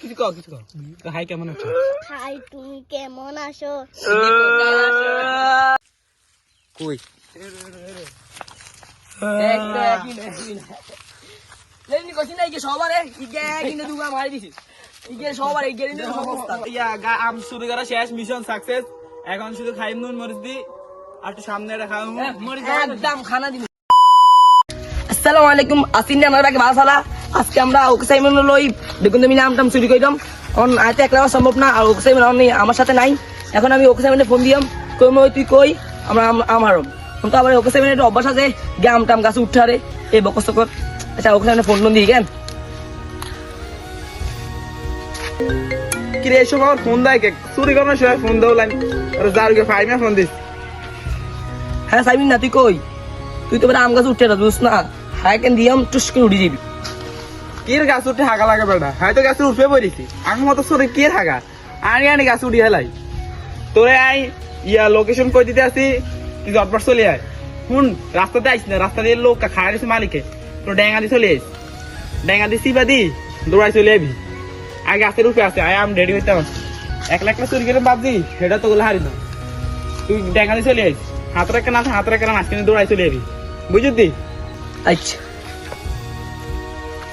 কিছু কও কিছু কও। হাই কেমন আছো? হাই তুমি কেমন আছো? কই? ইয়া গা আম শুরু করা শেষ মিশন সাকসেস এখন শুধু খাইম নুন মরিচ দি আর একটু সামনে রাখা মরিচ একদম খানা দিন আসসালামু আলাইকুম আসিন ভালো সালা আজকে আমরা ওকে সাইমন লই দেখুন তুমি নাম টাম চুরি কইলাম এখন আইতে একলা সম্ভব না আর ওকে সাইমন আমার সাথে নাই। এখন আমি ওকে সাইমনে ফোন দিয়াম কই মই তুই কই? আমরা আমার তো আবার ওকে সাইমনে একটা অভ্যাস আছে গ্যাম টাম গাছে উঠারে এই বকস কর আচ্ছা ওকে সাইমনে ফোন টোন দিই কেন? কি রে এসব আমার ফোন দেয় কে? চুরি করার সময় ফোন দাও লাইন। আর যার গে ফাইমে ফোন দিস। হ্যাঁ সাইমিন না তুই কই? তুই তো আম গাছে উঠে না বুঝ না? হ্যাঁ কেন দিয়াম টুস করে উঠে যাবি। কির গাছ উঠে হাগা লাগে বেটা হয়তো গাছে উঠবে পড়েছি আমি মতো সরে কি হাগা? আনি আনি গাছ উঠি হেলাই। তোরে আই, ইয়া লোকেশন কই দিতে আসি? তুই জটবার চলে আয়। শুন, রাস্তাতে আইস না, রাস্তা দিয়ে লোক খায় দিছে মালিকে। তো ডেঙ্গা দিয়ে চলে আইস। ডেঙ্গা দিয়ে সিবা দি, দৌড়াই চলে আবি আগে গাছের উপরে আছে আয় আমি রেডি হইতাম। এক লাখ চুরি করে ভাবছি সেটা তো গুলো হারি না। তুই ডেঙ্গা দিয়ে চলে আইস। হাত রেখে না হাত রেখে না মাঝখানে দৌড়াই চলে আবি বুঝলি? আচ্ছা।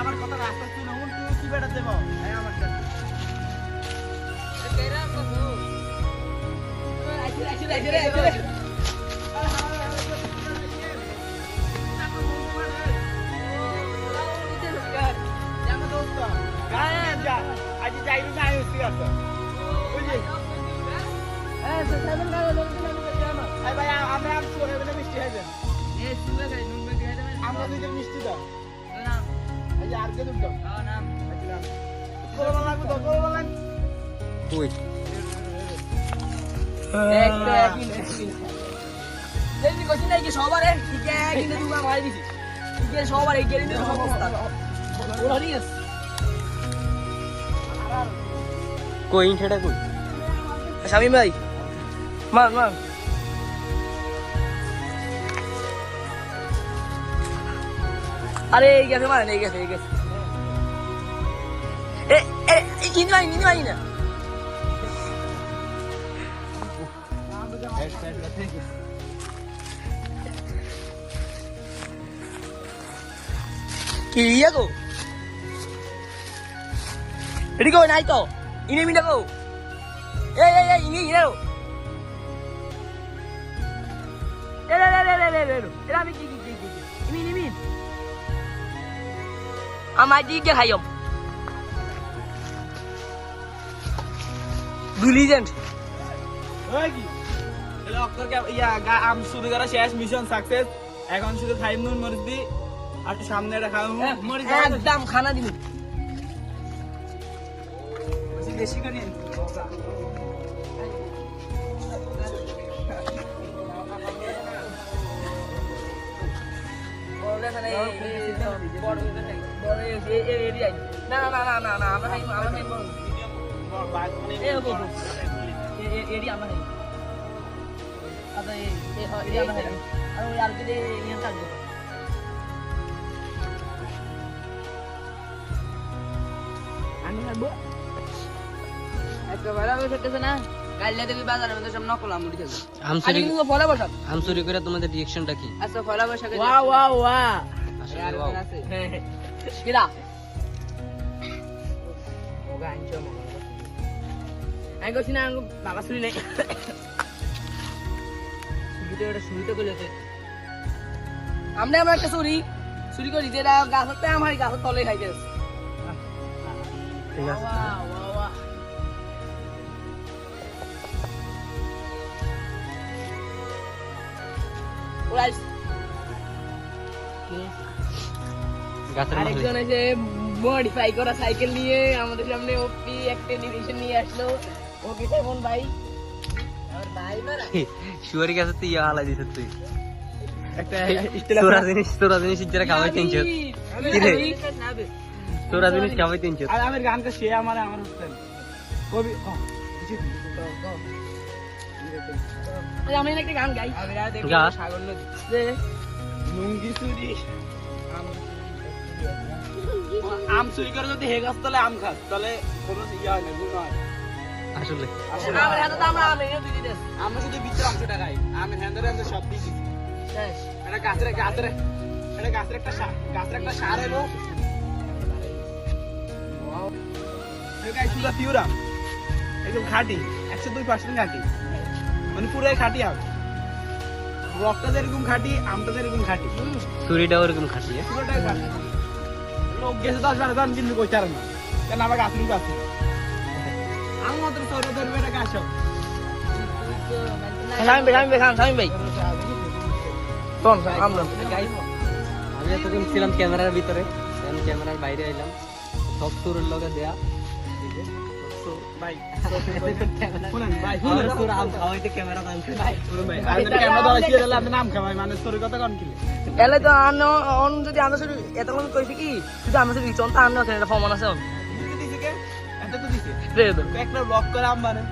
আমার কথা রাস্তা শুনে উন তুই কি বেড়া দেব? আয় আমার কাছে। আজি যাইবি না আই উঠতে আসো বুঝলি ভাই আমরা মিষ্টি হবে আমরা দুজন মিষ্টি দাও। সবারে মারি এই গেলে কই? সেটা কই? স্বামী ভাই। মান মান আরে এই গেছে মানে এই গেছে এই গেছে কিনি মাই নিনি মাই না কি ইয়া গো এডি গো নাই তো ইনে মিনা গো এই এই এই ইনি ইনে আমি কি কি কি কি ইমি ইমি আমার দিকে খাইম দুলিজেন্ট ওই কি এলো অক্করকে ইয়া গা আম শুরু করা শেষ মিশন সাকসেস এখন শুধু খাইম নুন মরিচ দি আর সামনে রাখা একদম খানা দিন বেশি করে না না না না না আমরা আমরা এ আমরা আচ্ছা এই এই হয় এডি আমরা আর ওই আর যদি থাকবে আমি একেবারে না কাইলে বাজারের মধ্যে সব নকল আমুড়ি ফলে করে তোমাদের রিয়েকশনটা কি? আচ্ছা পয়লা বৈশাখে ওয়া ওয়া ওয়া আসলে আর wow। মনে আমি করছি না আমি বাবা শুনি নাই ভিডিও ওটা শুরুতে করলে আমরা আমরা একটা চুরি চুরি করি যেটা গাছতে আমার গাছের তলে খাইতে আছে ঠিক আছে ওরা গাছের আরেকজন আছে মডিফাই করা সাইকেল নিয়ে আমাদের সামনে ওপি একটা ডিভিশন নিয়ে আসলো। ওকে কেমন ভাই। আমার ভাই মারা। শুয়ারি কাছে তুই হালাই দিছিস তুই। তোরা জিনিস তোরা জিনিস যারা খাওয়াই তিনছো তোরা জিনিস খাওয়াই তিনছো আর আমার গানটা সে আমার আমার হোস্টেল কবি ও, কিছু নেই। আমি একটা গান গাই। গা। সাগর নদী। লুঙ্গি চুরি আম চুরি করে যদি হে গাছ তাহলে আম খাস। তাহলে কোনো ইয়া হয় না গুণ হয়। আসলে। আমার হাতে তো আমরা আমি শুধু খাই। আমি হ্যান্ডের সব এটা গাছের গাছের এটা গাছের একটা সার। গাছের একটা সার এলো শুধু পিউরা। একদম খাঁটি। একশো দুই পার্সেন্ট খাঁটি। মানে পুরাই খাঁটি আম। রকটা যেরকম খাঁটি আমটা যেরকম খাঁটি। চুরিটাও ওরকম খাসি হ্যাঁ? পুরোটাই খাঁটি। গেছে দশ বারো জন কিন্তু কই না। কেন আমার গাছ রুট আছে আমি মাত্র চৌরা ধরবে এটা গাছ স্বামী ভাই স্বামী ভাই খান স্বামী ভাই। শোন আমরা আমি এতক্ষণ ছিলাম ক্যামেরার ভিতরে আমি ক্যামেরার বাইরে এলাম। সব তোর লগে দেয়া। ভাই। শুনেন ভাই শুনেন। সুর আম খাওয়াইতে ক্যামেরা আনছে শুনুন ভাই আর ক্যামেরা দাও কি দিলে আপনি নাম খাওয়াই মানে তোর কথা কোন কিলে এলে তো আন অন যদি আমরা শুধু এতক্ষণ কইছি কি শুধু আমরা শুধু চলতে আন না এটা ফর্ম আছে। দিতে দিছে কে? এত তো দিছে। দে দে তো একটা ব্লক করে আম মানে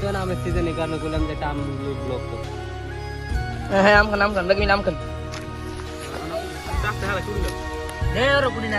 তো সিজন কারণে যে আম ব্লক করো। হ্যাঁ আম খান আম খান লাগি নাম খান। ডাক্তার হালা শুরু কর ওর পুরি না।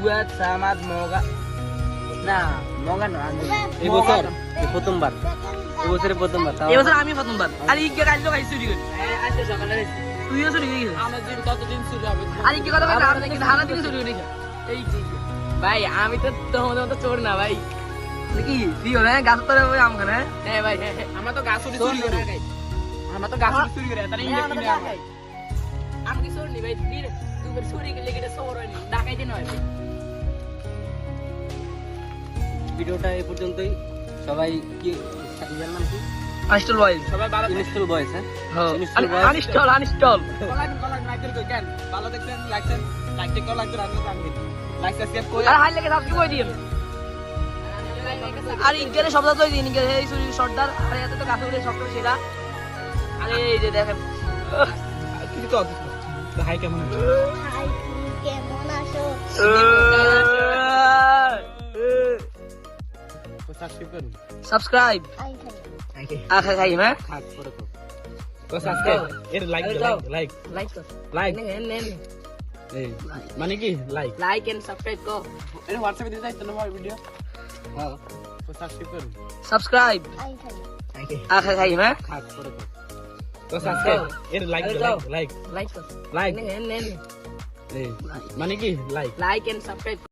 buat sama moga না মগা না। এই বছর প্রথমবার। এই প্রথমবার এবছর আমি প্রথমবার। আর ইকে কাজ তো চুরি করি আজকে সকালে তুইও চুরি করি আমার দিন শুরু হবে? আর ইকে কথা বলে আমরা হারা দিকে চুরি করি এই ভাই আমি তো তোমাদের মতো চোর না ভাই। কি? তুই হলে গাছ তোরে ওই আম খানে হ্যাঁ ভাই হ্যাঁ আমরা তো গাছ চুরি করে আমরা তো গাছ চুরি করে তার ইয়ে আমি কি চোর নি ভাই? তুই চুরি করলে কেটে চোর হয়নি ডাকাইতে নয় ভিডিওটা এই পর্যন্তই। সবাই কি ইয়ার নাম কি? আনস্টল বয়েজ সবাই ভালো ইনস্টল বয়েস হ্যাঁ? হ্যাঁ আনস্টল আনস্টল কলাক কলাক লাইক করে কেন? ভালো দেখছেন লাইক দেন। লাইক টেক লাইক করে আপনি জানেন লাইক সাবস্ক্রাইব করে আর হাই লেগে সাবস্ক্রাইব করে দিন আর ইনকারে শব্দ তো দিন? ইনকারে এই সুরি সর্দার আর এত তো কাছে উঠে শব্দ সেটা আরে এই যে দেখেন। কিছু তো তো হাই কেমন আছে? হাই কেমন আছো? সাবস্ক্রাইব করুন সাবস্ক্রাইব আখা খাই হ্যাঁ থাক পরে তো তো সাবস্ক্রাইব এর লাইক লাইক লাইক লাইক কর। লাইক মানে কি? লাইক লাইক এন্ড সাবস্ক্রাইব কর। এটা হোয়াটসঅ্যাপে দিতে চাইছেন আমার ভিডিও হ্যাঁ তো সাবস্ক্রাইব করুন সাবস্ক্রাইব আখা খাই হ্যাঁ থাক পরে তো তো সাবস্ক্রাইব এর লাইক লাইক লাইক কর। লাইক মানে কি? Like like and subscribe